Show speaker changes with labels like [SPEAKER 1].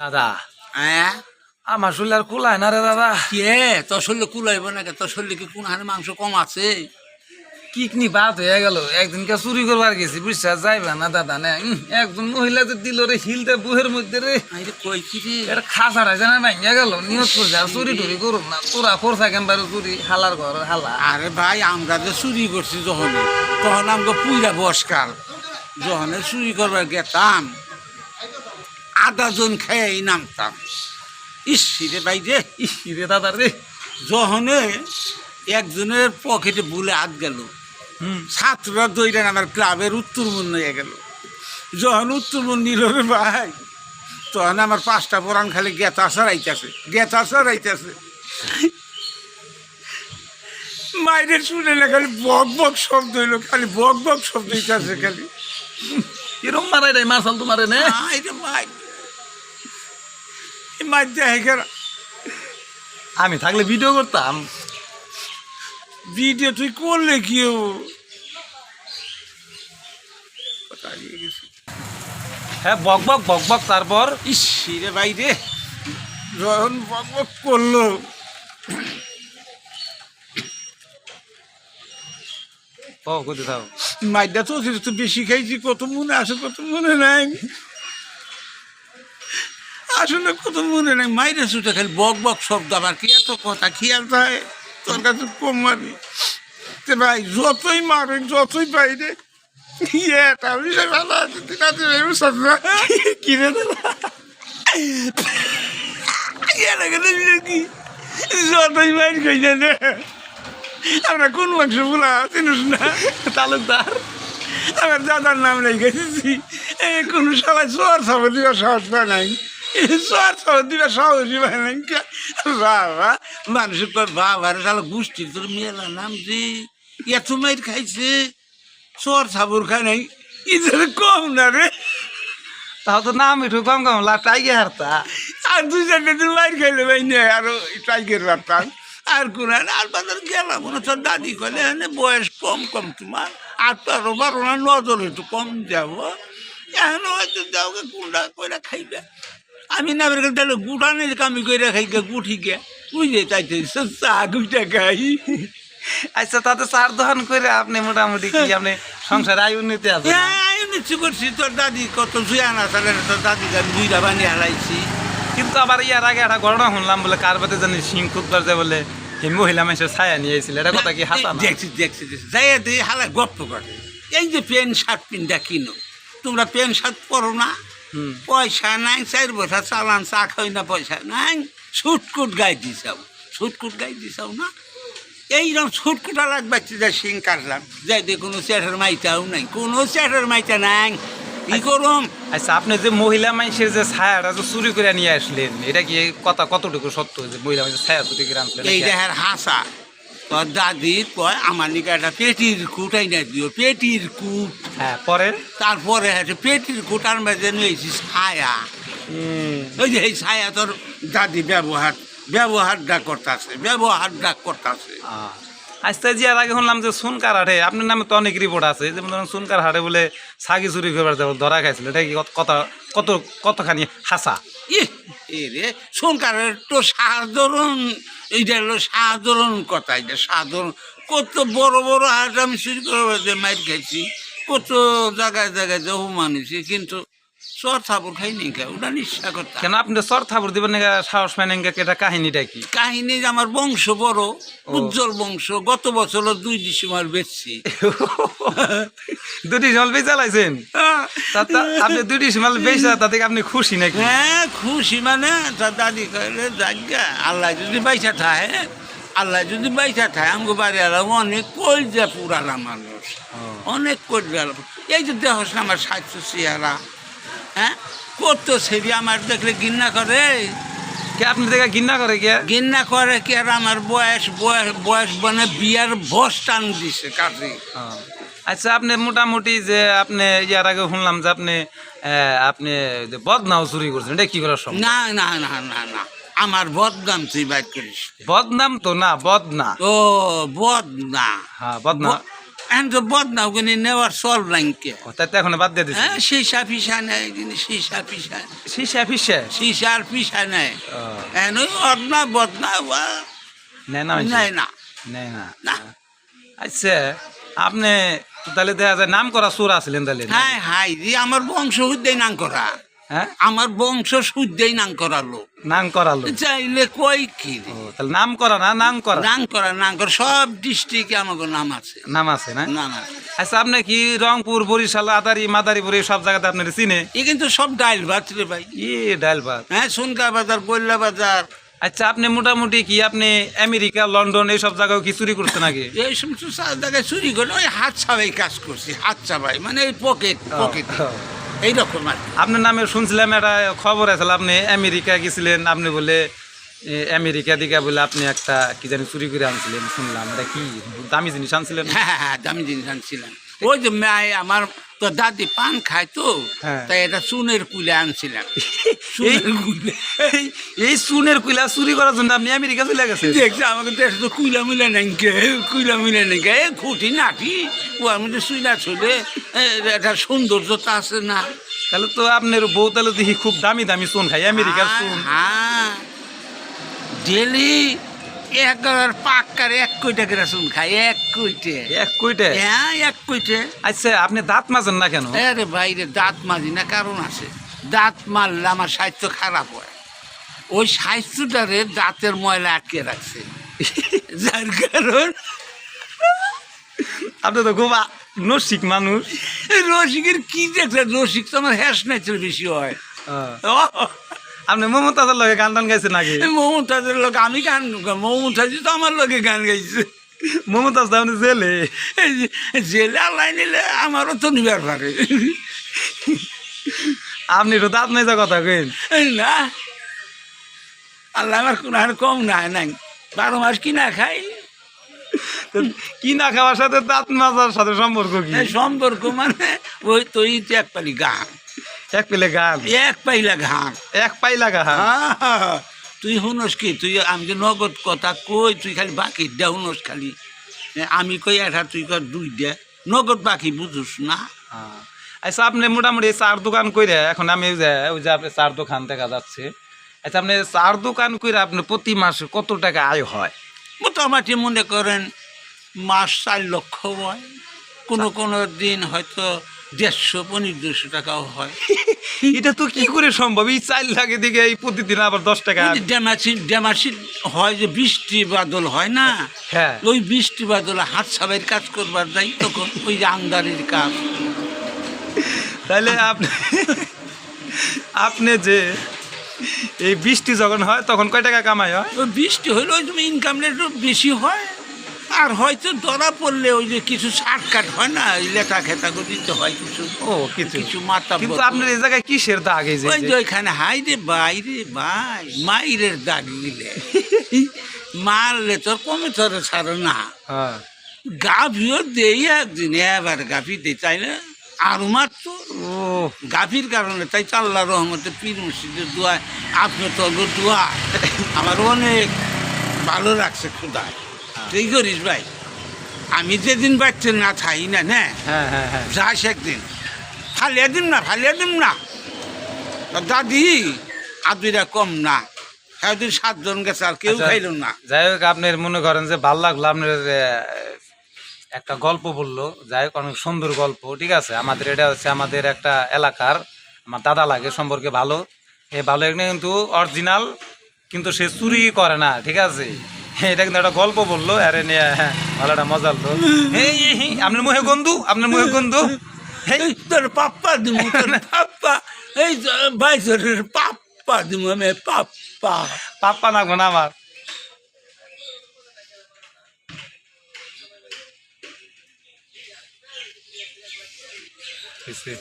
[SPEAKER 1] দাদা।
[SPEAKER 2] হ্যাঁ?
[SPEAKER 1] আমার শরীর আর কুলায় না রে দাদা।
[SPEAKER 2] কে তোর শরীরে কুলাইব না কে তোর শরীরে কি কোন হারে মাংস কম আছে?
[SPEAKER 1] কিকনি বাদ হয়ে গেল। একদিনকে চুরি করবার গেছি বিশ্বাস যাইবা না দাদা না। একজন মহিলা যে দিল রে হিলটা বুহের মধ্যে রে।
[SPEAKER 2] কই কি রে?
[SPEAKER 1] এর খাসাটা জানা ভাঙিয়া গেল নিয়ত করছে আর চুরি টুরি করুন না। তোরা করছা কেমবারে চুরি হালার ঘর হালা।
[SPEAKER 2] আরে ভাই আমরা যে চুরি করছি যখন তখন আমাকে পুইরা বসকাল যখন চুরি করবার গেতাম। আধা জন খেয়ে নামতাম। ইস রে ভাই রে
[SPEAKER 1] ইস রে দাদা রে।
[SPEAKER 2] যখনে একজনের পকেটে বুলে হাত গেল।
[SPEAKER 1] হুম।
[SPEAKER 2] ছাত্ররা দইলেন আমার ক্লাবের উত্তরমন নিয়ে গেল। যখন উত্তরমন নিল রে ভাই। তখন আমার পাঁচটা পরান খালি গেতা সরাইতেছে গেতা সরাইতেছে। মাইরের শুনে না খালি বক বক শব্দ হইল খালি বক বক শব্দ হইতেছে খালি।
[SPEAKER 1] এরম মারাই রে মার্শাল তোমারে নে।
[SPEAKER 2] আই রে ভাই। এই মাই
[SPEAKER 1] আমি থাকলে ভিডিও করতাম।
[SPEAKER 2] ভিডিও তুই করলে কি
[SPEAKER 1] হ্যাঁ বক বক বক বক তারপর।
[SPEAKER 2] ইস রে ভাই রে। যখন বক বক করল।
[SPEAKER 1] ও
[SPEAKER 2] মাইদা তো বেশি খাইছি কত মনে আছে কত মনে নাই। আসলে কত মনে নাই মাইরে ছুটে খালি বক বক শব্দ আবার কি এত কথা খেয়াল থাকে তোর কাছে কম মারি তে ভাই যতই মারে যতই বাইরে ভালো আছে না। দাদা? কেন কি? যতই না আমরা কোন মাংস বলা চিনিস না।
[SPEAKER 1] তালুকদার।
[SPEAKER 2] আমার দাদার নাম রেখেছি এ কোনো সবাই চর সাবর দিবার সাহস পায় নাই। সাহসই পায় নাই কা- বাবা মানুষ বাবা রে শালা গোষ্ঠী তোর মেলা নাম যে এত মাইর খাইছে চর সাবর খায় নাই ইদের কম না রে
[SPEAKER 1] তাও তো নাম একটু কম কম লাটাই গে হারতা
[SPEAKER 2] আর দুই চারটে দিন মাইর খাইলে ভাই নে আরও টাইগের রাখতাম আর কোন আর বাজার গেলাম মনে তোর দাদি কলে বয়স কম কম তোমার আর তো আরও বারো না নজর একটু কম যাব এখন হয়তো যাওকে কুন্ডা কইরা খাইবে আমি না বের তাহলে গুটানের কামি কইরা খাই গে গুঠি গে বুঝে চাইতে চা গুটা খাই।
[SPEAKER 1] আচ্ছা তাতে চার দোকান করে আপনি মোটামুটি কি আপনি সংসার আয় উন্নতি আছে?
[SPEAKER 2] হ্যাঁ নিচ্ছি করছি। তোর দাদি কত জুয়া না তাহলে তোর দাদি দুইটা বানিয়ে হারাইছি।
[SPEAKER 1] কিন্তু আবার ইয়ার আগে একটা ঘটনা শুনলাম বলে কার বাতে জানি সিং খুদবার যে বলে এই মহিলা মানুষের ছায়া নিয়ে এসেছিল এটা কথা কি হাসা না
[SPEAKER 2] দেখছি দেখছি দেখছি। যাই হালা গপ্প করে। এই যে প্যান্ট শার্ট পিনটা কিনো তোমরা প্যান্ট শার্ট পরো না। পয়সা নাই চার বছর চালান চা খাই না পয়সা নাই। ছুটকুট গাই দিছাও। ছুটকুট গাই দিছাও না? এইরকম ছুটকুটা লাগবে যে সিং কাটলাম? যাই দিয়ে কোনো চ্যাটের মাইটাও নাই কোনো চ্যাটের মাইটা নাই। কি করুম?
[SPEAKER 1] আচ্ছা আপনি যে মহিলা মানুষের যে ছায়াটা যে চুরি করে নিয়ে আসলেন এটা কি কথা কতটুকু সত্য যে মহিলা মানুষের ছায়া চুরি করে আনছিলেন
[SPEAKER 2] এই
[SPEAKER 1] এটা
[SPEAKER 2] দেহের হাসা। তোর দাদি কয় আমার নিকে একটা পেটির কুটাই না দিও পেটির কুট
[SPEAKER 1] হ্যাঁ পরে
[SPEAKER 2] তারপরে হচ্ছে পেটির কুটার মাঝে নিয়েছি ছায়া। ওই যে এই ছায়া তোর দাদি ব্যবহার ব্যবহারটা করতেছে ব্যবহারটা করতেছে।
[SPEAKER 1] আচ্ছা যে আগে শুনলাম যে সুনকার হাটে আপনার নামে তো অনেক রিপোর্ট আছে যেমন ধরুন সুনকার হাটে বলে সাগি চুরি করবার যাব ধরা খাইছিল। এটা কি কথা? কত, কতখানি? হাসা।
[SPEAKER 2] ই রে সরকারের তো সাধারণ, এইটা হলো সাধারণ কথা এটা সাধারণ। কত বড় বড় হাট আমি শুরু করে মাইর খাইছি, কত জায়গায় জায়গায় যাব মানুষ কিন্তু চর থাপড় খাই ওটা কথা।
[SPEAKER 1] কেন আপনি সর থাপড় দিবেন না সাহস এটা কাহিনীটা কি?
[SPEAKER 2] কাহিনী যে আমার বংশ বড় উজ্জ্বল বংশ গত বছর দুই ডিসেম্বর বেচছি।
[SPEAKER 1] আপনি দুটি মাল বেচা তাতে আপনি খুশি নাকি?
[SPEAKER 2] হ্যাঁ খুশি মানে তার দাদি কইলে আল্লাহ যদি বাইসা থাকে আল্লাহ যদি বাইসা থাকে আমাকে বাড়ি আলাম অনেক কলজা পুরালা মানুষ। অনেক কলজা এই যে দেহ আমার স্বাস্থ্য চেহারা হ্যাঁ? কত সেবি আমার দেখলে ঘৃণা করে।
[SPEAKER 1] কে আপনি দেখে ঘৃণা করে কে?
[SPEAKER 2] ঘৃণা করে কি আর আমার বয়স বয়স বয়স মানে বিয়ার বস টান দিছে কাজে।
[SPEAKER 1] আচ্ছা আপনি মোটামুটি যে আপনি ইয়ার আগে শুনলাম যে আপনি আপনি যে বদনাও চুরি করছেন এটা কি করার সম্ভব
[SPEAKER 2] না না না না না। আমার বদনাম তুই বাইর করিস।
[SPEAKER 1] বদনাম তো না বদনা।
[SPEAKER 2] ও বদনা।
[SPEAKER 1] হ্যাঁ বদনা।
[SPEAKER 2] এখন তো নেওয়ার
[SPEAKER 1] এখন বাদ দিয়ে
[SPEAKER 2] হ্যাঁ সীসা পিসা নেয় কিন্তু সীসা পিসা
[SPEAKER 1] শিশা ফিসা?
[SPEAKER 2] সীসার পিসা নেয়
[SPEAKER 1] ও,
[SPEAKER 2] এখন ওই অদনা বদনা বা
[SPEAKER 1] নেয় না
[SPEAKER 2] নেয় না।
[SPEAKER 1] নেয় না। আচ্ছা আপনি তাহলে দেখা যায় নাম করা সুর আসলেন তাহলে
[SPEAKER 2] হ্যাঁ হাই রে আমার বংশ শুদ্ধই নাম করা
[SPEAKER 1] হ্যাঁ
[SPEAKER 2] আমার বংশ শুদ্ধই নাম করা লোক।
[SPEAKER 1] নাম করালো
[SPEAKER 2] চাইলে কই কি
[SPEAKER 1] তাহলে নাম করা না নাম করা?
[SPEAKER 2] নাম করা নাম করা সব ডিস্ট্রিক্টে আমাকে নাম আছে।
[SPEAKER 1] নাম আছে না?
[SPEAKER 2] নাম আছে
[SPEAKER 1] আচ্ছা আপনি কি রংপুর বরিশাল আদারি মাদারীপুর এই সব জায়গাতে আপনার চিনে
[SPEAKER 2] এ কিন্তু সব ডাইল ভাত রে ভাই।
[SPEAKER 1] ই ডাল ভাত।
[SPEAKER 2] হ্যাঁ সোনকা বাজার বল্লা বাজার।
[SPEAKER 1] আচ্ছা আপনি মোটামুটি কি আপনি আমেরিকা লন্ডন এই সব জায়গায় কি চুরি করছেন নাকি
[SPEAKER 2] এই সমস্ত জায়গায় চুরি করে ওই হাত ছাবাই কাজ করছি হাত ছাবাই মানে এই পকেট পকেট। এইরকম আর
[SPEAKER 1] আপনার নামে শুনছিলাম একটা খবর আছে আপনি আমেরিকা গেছিলেন আপনি বলে আমেরিকা দিকে বলে আপনি একটা কি জানি চুরি করে আনছিলেন শুনলাম। এটা কি দামি জিনিস আনছিলেন?
[SPEAKER 2] হ্যাঁ হ্যাঁ হ্যাঁ দামি জিনিস আনছিলাম। ওই যে মেয়ে আমার তো দাদি পান খায় তো
[SPEAKER 1] হ্যাঁ।
[SPEAKER 2] তাই এটা চুনের কুলে আনছিলাম।
[SPEAKER 1] এই
[SPEAKER 2] চুনের
[SPEAKER 1] সুনের কুইলা চুরি করার জন্য আপনি আমেরিকা চলে গেছেন।
[SPEAKER 2] দেখছি আমাকে দেশ তো কুইলা মিলে নাই কে কুইলা মিলে নাই কে। এ খুঁটি নাটি ও আমি তো শুই না চলে একটা সৌন্দর্যতা আছে না।
[SPEAKER 1] তাহলে তো আপনার বউ তাহলে দেখি খুব দামি দামি চুন খাই আমেরিকার চুন।
[SPEAKER 2] হ্যাঁ। ডেলি এক আর পাক্কার এক কইটা করে শুন খাই এক কইটে।
[SPEAKER 1] এক কইটে?
[SPEAKER 2] হ্যাঁ এক কইটে।
[SPEAKER 1] আচ্ছা আপনি দাঁত মাজেন না কেন?
[SPEAKER 2] আরে বাইরে দাঁত মাজি না কারণ আছে। দাঁত মারলে আমার স্বাস্থ্য খারাপ হয়। ওই স্বাস্থ্যটারে দাঁতের ময়লা আটকে রাখছে। যার কারণ
[SPEAKER 1] আপনি তো খুব নসিক মানুষ।
[SPEAKER 2] রসিকের কি দেখছে রসিক তো আমার হ্যাস নাচের বেশি হয়।
[SPEAKER 1] আপনি মমতাজের লগে গান টান গাইছেন নাকি?
[SPEAKER 2] মমতাজের লোক আমি গান মমতাজি তো আমার লোকে গান গাইছে।
[SPEAKER 1] মমতাজ তো আপনি জেলে।
[SPEAKER 2] জেলে আল্লাহ নিলে আমারও তো নিবার পারে।
[SPEAKER 1] আপনি তো দাঁত নাই যা কথা
[SPEAKER 2] এই না আল্লাহ আমার কোনো আর কম না নাই। বারো মাস কি না খাই?
[SPEAKER 1] তো কি না খাওয়ার সাথে দাঁত মাজার সাথে সম্পর্ক কি?
[SPEAKER 2] সম্পর্ক মানে ওই তো এক পালি গান।
[SPEAKER 1] এক পেলে গান।
[SPEAKER 2] এক পাইলা ঘান
[SPEAKER 1] এক পাই লাগা
[SPEAKER 2] আহা, তুই শুনস কি? তুই আমি যে নগদ কথা কই তুই খালি বাকি দে শুনস খালি। আমি কই এটা তুই কর দুই দে। নগদ বাকি বুঝুস না?
[SPEAKER 1] আচ্ছা আপনি মোটামুটি চার দোকান কইরে এখন আমি যে ওই যে আপনি চার দোকান দেখা যাচ্ছে। আচ্ছা আপনি চার দোকান কইরে আপনি প্রতি মাসে কত টাকা আয় হয়?
[SPEAKER 2] মোটামুটি মনে করেন মাস চার লক্ষ হয়। কোনো কোনো দিন হয়তো দেড়শো পনেরো দেড়শো টাকাও হয়।
[SPEAKER 1] এটা তো কি করে সম্ভব? এই চার লাখে দিকে এই প্রতিদিন আবার দশ টাকা
[SPEAKER 2] ড্যামাসি ড্যামাসি হয় যে বৃষ্টি বাদল হয় না?
[SPEAKER 1] হ্যাঁ।
[SPEAKER 2] ওই বৃষ্টি বাদলে হাত সাবাইয়ের কাজ করবার যাই তখন ওই যে আমদারির কাজ।
[SPEAKER 1] তাহলে আপনি আপনি যে এই বৃষ্টি যখন হয় তখন কয় টাকা কামাই হয়?
[SPEAKER 2] ওই বৃষ্টি হইলে ওই তুমি ইনকাম রেট বেশি হয়। আর হয়তো ধরা পড়লে ওই যে কিছু শার্টকাট হয় না ওই লেটা খেতা দিতে হয় কিছু।
[SPEAKER 1] ও কিছু।
[SPEAKER 2] কিছু মাথা
[SPEAKER 1] কিন্তু আপনার এই জায়গায় কিসের দাগ এই
[SPEAKER 2] ওই যে ওইখানে হাই রে বাই রে ভাই মাইরের দাগ নিলে। মারলে তোর কমে তোর ছাড়ো না।
[SPEAKER 1] হ্যাঁ।
[SPEAKER 2] গাভিও দেই একদিন এবার গাভি দেই তাই না? আর মাত্র
[SPEAKER 1] ও
[SPEAKER 2] গাভীর কারণে তাই তো আল্লাহ রহমতে পীর মুর্শিদের দোয়া আপনি তো দোয়া আমার অনেক ভালো লাগছে খুদায়। তুই করিস ভাই আমি যেদিন বাচ্চা না থাই না না?
[SPEAKER 1] হ্যাঁ হ্যাঁ হ্যাঁ।
[SPEAKER 2] যাস একদিন। ফালিয়ে দিন না ফালিয়ে দিন না। দাদি আদিরা কম না। একদিন সাতজন গেছে আর কেউ
[SPEAKER 1] আচ্ছা।
[SPEAKER 2] খাইল না।
[SPEAKER 1] যাই হোক আপনার মনে করেন যে ভালো লাগল আপনার একটা গল্প বলল। যাই হোক অনেক সুন্দর গল্প ঠিক আছে? আমাদের এটা হচ্ছে আমাদের একটা এলাকার আমার দাদা লাগে সম্পর্কে ভালো। এ ভালো কিন্তু অরিজিনাল কিন্তু সে চুরি করে না ঠিক আছে? এটা কিন্তু একটা গল্প বলল আরে নিয়ে হ্যাঁ ভালো একটা মজা এই, আপনার মুখে গন্ধু আপনার মুখে গন্ধু।
[SPEAKER 2] তোর পাপ্পা দিমু তোর পাপ্পা। এই ভাই তোর পাপ্পা দিমু আমি পাপ্পা।
[SPEAKER 1] পাপ্পা না আমার। হয়েছে।